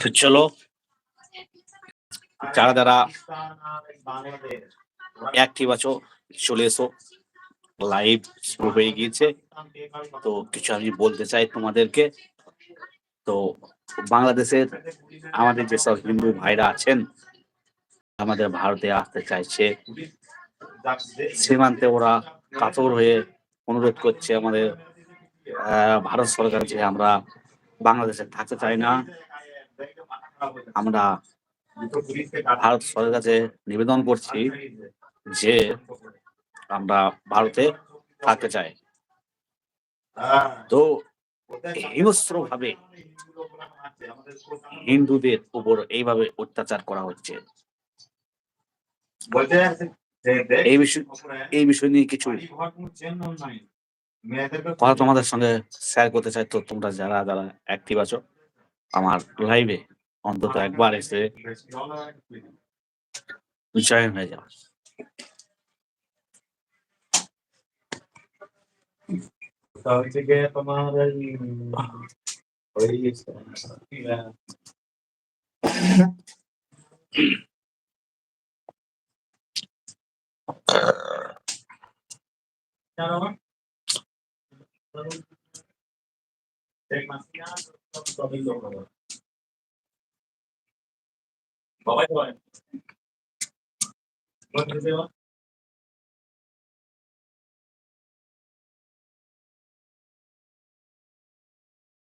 তো চলো, যারা যারা অ্যাক্টিভ আছো, চলে এসো। লাইভ শুরু হয়ে গিয়েছে। তো কিছু আমি বলতে চাই তোমাদেরকে। তো বাংলাদেশের আমাদের যেসব হিন্দু ভাইরা আছেন, আমাদের ভারতে আসতে চাইছে, সীমান্তে ওরা কাতর হয়ে অনুরোধ করছে আমাদের ভারত সরকার যে আমরা বাংলাদেশে থাকতে চাই না। আমরা ভারত সরকারের কাছে নিবেদন করছি যে আমরা ভারতে থাকতে চাই। তো হিংস্র ভাবে হিন্দুদের উপর এইভাবে অত্যাচার করা হচ্ছে। এই বিষয় এই বিষয় নিয়ে কিছু কথা তোমাদের সঙ্গে শেয়ার করতে চাই তো তোমরা যারা যারা অ্যাক্টিভ আছো আমার লাইভে অন্তত একবার এসে জয়েন হয়ে যাও। হচ্ছে গিয়ে তোমার ওই Demasiado. Bawa itu. Mau terus ya?